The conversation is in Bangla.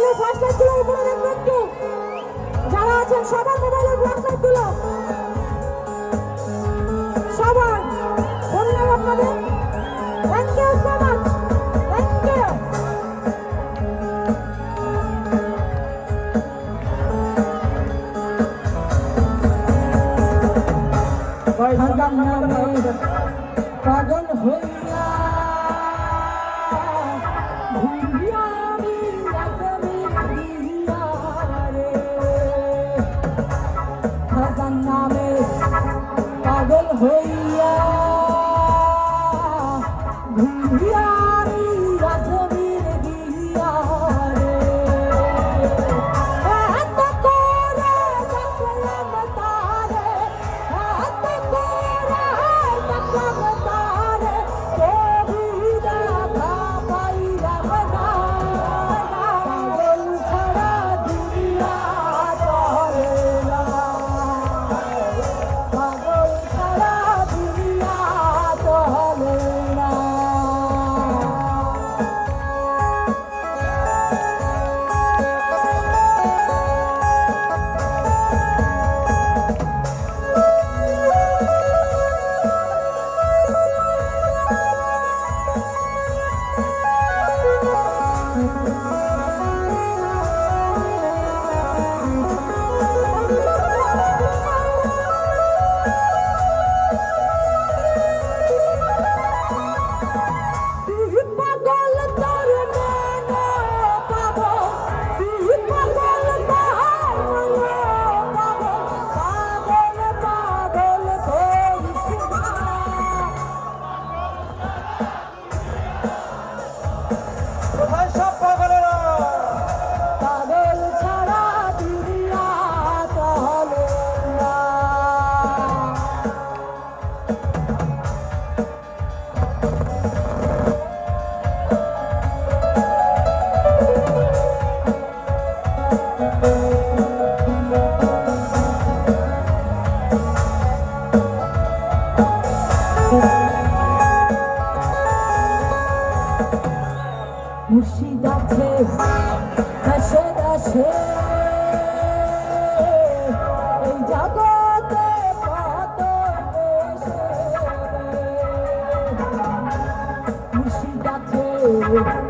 মোবাইলের ফ্ল্যাশলাইটগুলো উপরে দেখব একটু। যারা আছেন সবার মোবাইলের সবার। ধন্যবাদ আপনাদের। হয়ে হইয়া ঘুরিয়া কাছে কাছে এই জগতে কত মুর্শিদ আছে